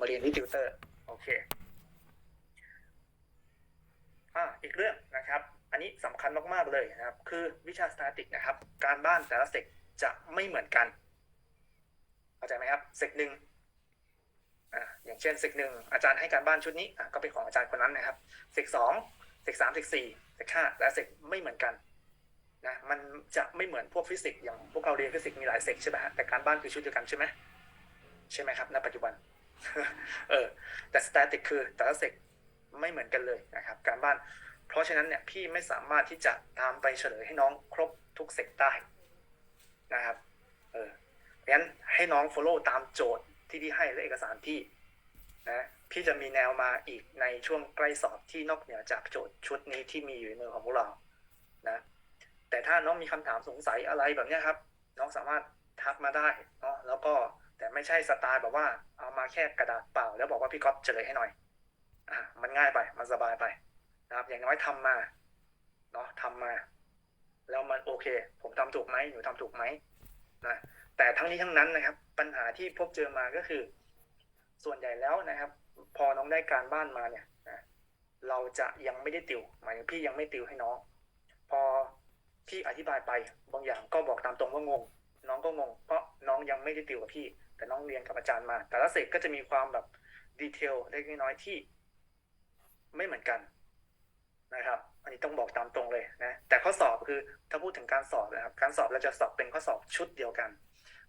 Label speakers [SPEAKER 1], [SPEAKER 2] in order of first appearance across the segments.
[SPEAKER 1] มาเรียนที่ติวเตอร์ โอเคอ่าอีกเรื่องนะครับ อันนี้สำคัญมากๆเลยนะครับ คือวิชาสแตติกนะครับ การบ้านแต่ละเซกจะไม่เหมือนกัน เข้าใจไหมครับเซกหนึ่งอ่าอย่างเช่นเซกหนึ่งอาจารย์ให้การบ้านชุดนี้อะก็เป็นของอาจารย์คนนั้นนะครับเซกสองเซกสามเซกสี่เซกห้าและเซกไม่เหมือนกันนะมันจะไม่เหมือนพวกฟิสิกส์อย่างพวกเราเรียนฟิสิกส์มีหลายเซกใช่ไหมฮะแต่การบ้านคือชุดเดียวกันใช่ไหมใช่ไหมครับณปัจจุบัน เออแต่สแตติกคือแต่ละเซกไม่เหมือนกันเลยนะครับ การบ้าน เพราะฉะนั้นเนี่ยพี่ไม่สามารถที่จะตามไปเฉลยให้น้องครบทุกเซกได้นะครับ เออนั้นให้น้อง follow ตามโจทย์ที่พี่ให้และเอกสารพี่นะพี่จะมีแนวมาอีกในช่วงใกล้สอบที่นอกเหนือจากโจทย์ชุดนี้ที่มีอยู่ในมือของพวกเรานะแต่ถ้าน้องมีคำถามสงสัยอะไรแบบนี้ครับ น้องสามารถทักมาได้เนาะแล้วก็ แต่ไม่ใช่สไตล์แบบว่าเอามาแค่กระดาษเปล่า แล้วบอกว่าพี่ก๊อฟเฉลยให้หน่อยอ่ามันง่ายไปมันสบายไปนะครับ อย่างน้อยทำมาเนาะทำมา แล้วมันโอเค ผมทำถูกไหมหนูทำถูกไหมนะแต่ทั้งนี้ทั้งนั้นนะครับ ปัญหาที่พบเจอมาก็คือ ส่วนใหญ่แล้วนะครับ พอน้องได้การบ้านมาเนี่ยนะเราจะยังไม่ได้ติวหมายถึงพี่ยังไม่ติวให้น้อง พอพี่อธิบายไปบางอย่างก็บอกตามตรงว่างง น้องก็งง เพราะน้องยังไม่ได้ติวกับพี่ แต่น้องเรียนกับอาจารย์มา แต่ละเซกก็จะมีความแบบดีเทลเล็กน้อยที่ไม่เหมือนกันนะครับ อันนี้ต้องบอกตามตรงเลยนะ แต่ข้อสอบคือถ้าพูดถึงการสอบนะครับ การสอบเราจะสอบเป็นข้อสอบชุดเดียวกัน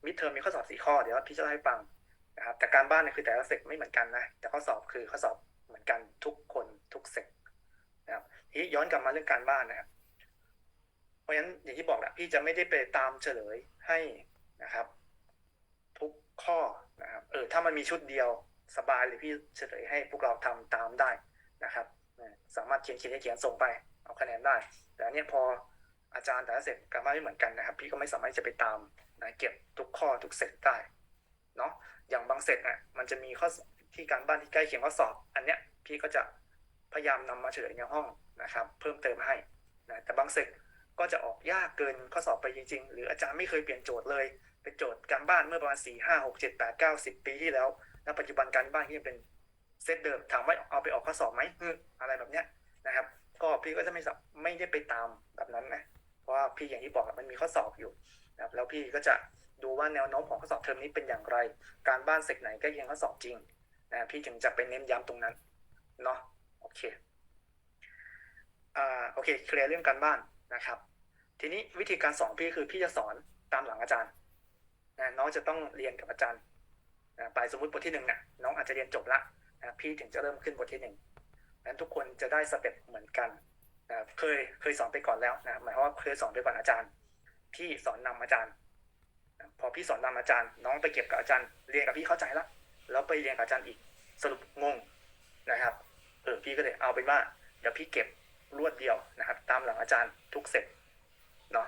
[SPEAKER 1] มิดเทอมมีข้อสอบสี่ข้อ เดี๋ยวพี่จะให้ฟังนะครับ แต่การบ้านเนี่ยคือแต่ละเซกไม่เหมือนกันนะ แต่ข้อสอบคือข้อสอบเหมือนกันทุกคนทุกเซกนะครับ ทีนี้ย้อนกลับมาเรื่องการบ้านนะครับ เพราะฉะนั้นอย่างที่บอกแหละพี่จะไม่ได้ไปตามเฉลยให้นะครับ ทุกข้อนะครับ เออถ้ามันมีชุดเดียวสบายเลยพี่เฉลยให้พวกเราทำตามได้นะครับ สามารถเขียนเขียนเขียนส่งไป เอาคะแนนได้ แต่อันเนี้ยพออาจารย์แต่ละเสร็จการบ้านไม่เหมือนกันนะครับ พี่ก็ไม่สามารถจะไปตามนะเก็บทุกข้อทุกเซตได้เนาะอย่างบางเซตอะมันจะมีข้อที่การบ้านที่ใกล้เคียงข้อสอบ อันเนี้ยพี่ก็จะพยายามนำมาเฉลยในห้องนะครับ เพิ่มเติมให้นะแต่บางเซตก็จะออกยากเกินข้อสอบไปจริง ๆ หรืออาจารย์ไม่เคยเปลี่ยนโจทย์เลย เป็นโจทย์การบ้านเมื่อประมาณสี่ห้าหกเจ็ดแปดเก้าสิบปีที่แล้วณปัจจุบันการบ้านที่ยังเป็นเซตเดิมถามว่าเอาไปออกข้อสอบไหมอะไรแบบเนี้ยนะครับ ก็พี่ก็จะไม่ไม่ได้ไปตามแบบนั้นนะเพราะว่าพี่อย่างที่บอกมันมีข้อสอบอยู่นะครับแล้วพี่ก็จะดูว่าแนวโน้มของข้อสอบเทอมนี้เป็นอย่างไร การบ้านเซกไหนใกล้เคียงข้อสอบจริงนะพี่จึงจะไปเน้นย้ำตรงนั้นเนาะโอเคอ่าโอเคเคลียร์เรื่องการบ้านนะครับ ทีนี้วิธีการสอนพี่คือพี่จะสอนตามหลังอาจารย์ นะน้องจะต้องเรียนกับอาจารย์นะไปสมมติบทที่หนึ่งนี่ยน้องอาจจะเรียนจบละนะพี่ถึงจะเริ่มขึ้นบทที่หนึ่งนั้นทุกคนจะได้สเต็ปเหมือนกันนะเคยเคยสอนไปก่อนแล้วนะหมายความว่าเคยสอนไปก่อนอาจารย์ พี่สอนนำอาจารย์นะพอพี่สอนนำอาจารย์ น้องไปเก็บกับอาจารย์ เรียนกับพี่เข้าใจละแล้วไปเรียนกับอาจารย์อีกสรุปงงนะครับเออพี่ก็เลยเอาเป็นว่าเดี๋ยวพี่เก็บรวดเดียวนะครับ ตามหลังอาจารย์ทุกเสร็จเนาะ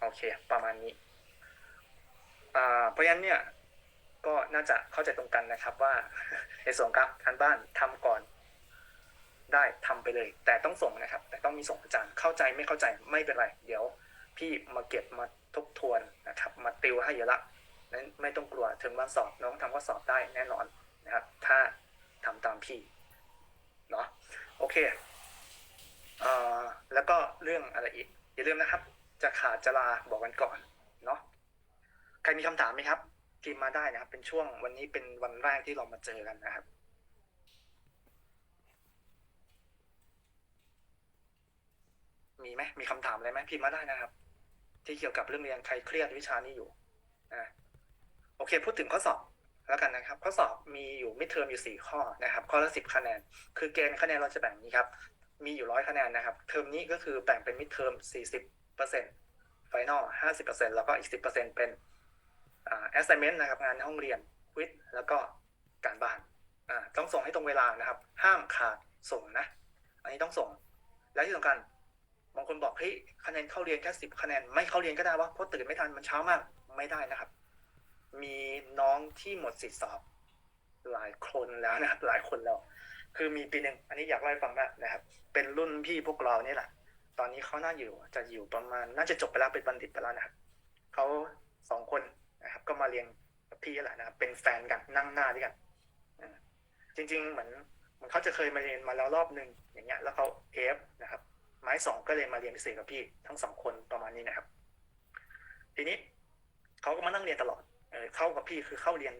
[SPEAKER 1] โอเค ประมาณนี้ เพราะฉะนั้นเนี่ยก็น่าจะเข้าใจตรงกันนะครับว่าในส่วนของการบ้านทำก่อน ได้ทำไปเลย แต่ต้องส่งนะครับ แต่ต้องมีส่งอาจารย์เข้าใจไม่เข้าใจไม่เป็นไร เดี๋ยวพี่มาเก็บมาทบทวนนะครับ มาติวให้เยอะละนั้นไม่ต้องกลัวถึงวันสอบน้องทำข้อสอบได้แน่นอนนะครับ ถ้าทำตามพี่เนาะโอเคเอ่อแล้วก็เรื่องอะไรอีกอย่าลืมนะครับ จะขาดจะลาบอกกันก่อน ใครมีคำถามไหมครับพิมพ์มาได้นะครับ เป็นช่วงวันนี้เป็นวันแรกที่เรามาเจอกันนะครับมีไหมมีคำถามอะไรไหมพิมพ์มาได้นะครับ ที่เกี่ยวกับเรื่องเรียนใครเครียดวิชานี้อยู่นะโอเค พูดถึงข้อสอบแล้วกันนะครับ ข้อสอบมีอยู่มิดเทอมอยู่สี่ข้อนะครับ ข้อละสิบคะแนน คือเกณฑ์คะแนนเราจะแบ่งนี้ครับ มีอยู่ร้อยคะแนนนะครับ เทอมนี้ก็คือแบ่งเป็นมิดเทอมสี่สิบเปอร์เซ็นต์ไฟนอลห้าสิบเปอร์เซ็นต์แล้วก็อีกสิบเปอร์เซ็นต์เป็น assignment นะครับงานในห้องเรียนควิดแล้วก็การบ้านต้องส่งให้ตรงเวลานะครับ ห้ามขาดส่งนะ อันนี้ต้องส่ง และที่สำคัญบางคนบอกเฮ้ยคะแนนเข้าเรียนแค่สิบคะแนนไม่เข้าเรียนก็ได้วะเพราะตื่นไม่ทันมันเช้ามากไม่ได้นะครับ มีน้องที่หมดสิทธิสอบ หลายคนแล้วนะหลายคนแล้ว คือมีปีหนึ่งอันนี้อยากเล่าให้ฟังนะนะครับ เป็นรุ่นพี่พวกเรานี่แหละ ตอนนี้เขาน่าอยู่จะอยู่ประมาณ น่าจะจบไปแล้วเป็นบัณฑิตไปแล้วนะครับเขาสองคน เรียนกับพี่แหละนะครับเป็นแฟนกันนั่งหน้าด้วยกันจริง ๆ เหมือนเหมือนเขาจะเคยมาเรียนมาแล้วรอบหนึ่งอย่างเงี้ยแล้วเขาเอฟนะครับ ไม้สองก็เลยมาเรียนพิเศษกับพี่ทั้งสองคนประมาณนี้นะครับ ทีนี้เขาก็มานั่งเรียนตลอดเออเข้ากับพี่คือเข้าเรียน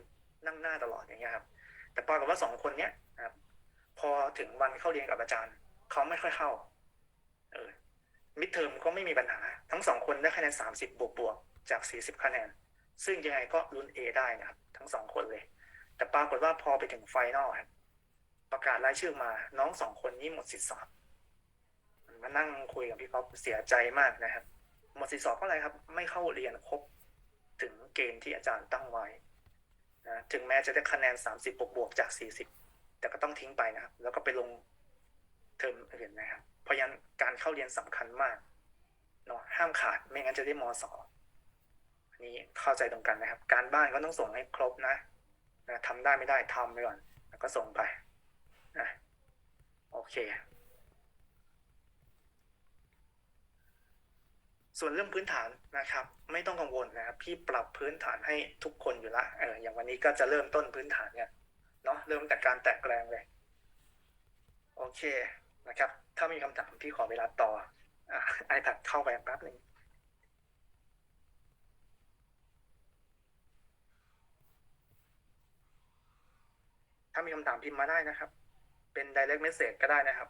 [SPEAKER 1] นั่งหน้าตลอดอย่างเงี้ยครับ แต่ปรากฏว่าสองคนเนี้ยนะครับ พอถึงวันเข้าเรียนกับอาจารย์เขาไม่ค่อยเข้า เออมิดเทอมก็ไม่มีปัญหา ทั้งสองคนได้คะแนนสามสิบบวกบวกๆจากสี่สิบคะแนน ซึ่งยังไงก็ลุ้น A ได้นะครับ ทั้งสองคนเลย แต่ปรากฏว่าพอไปถึงไฟนอลครับประกาศรายชื่อมา น้องสองคนนี้หมดสิทธิสอบมานั่งคุยกับพี่ก๊อฟเสียใจมากนะครับ หมดสิทธิสอบเพราะอะไรครับ ไม่เข้าเรียนครบถึงเกณฑ์ที่อาจารย์ตั้งไว้นะถึงแม้จะได้คะแนนสามสิบบวกบวกจากสี่สิบแต่ก็ต้องทิ้งไปนะครับ แล้วก็ไปลงเทอมอื่นนะครับ เพราะฉะนั้นการเข้าเรียนสำคัญมากเนาะห้ามขาดไม่งั้นจะได้มสอัน นี้เข้าใจตรงกันนะครับ การบ้านก็ต้องส่งให้ครบนะนะทำได้ไม่ได้ทำไปก่อน แล้วก็ส่งไปนะโอเค ส่วนเรื่องพื้นฐานนะครับ ไม่ต้องกังวลนะครับพี่ปรับพื้นฐานให้ทุกคนอยู่ละเอออย่างวันนี้ก็จะเริ่มต้นพื้นฐานเนี่ยเนาะเริ่มจากการแตะแกรงเลย โอเคนะครับ ถ้ามีคำถามพี่ขอเวลาต่อไอะ iPad เข้าไปแป๊บหนึ่ง ถ้ามีคำถามพิมพ์มาได้นะครับ เป็น direct message ก็ได้นะครับ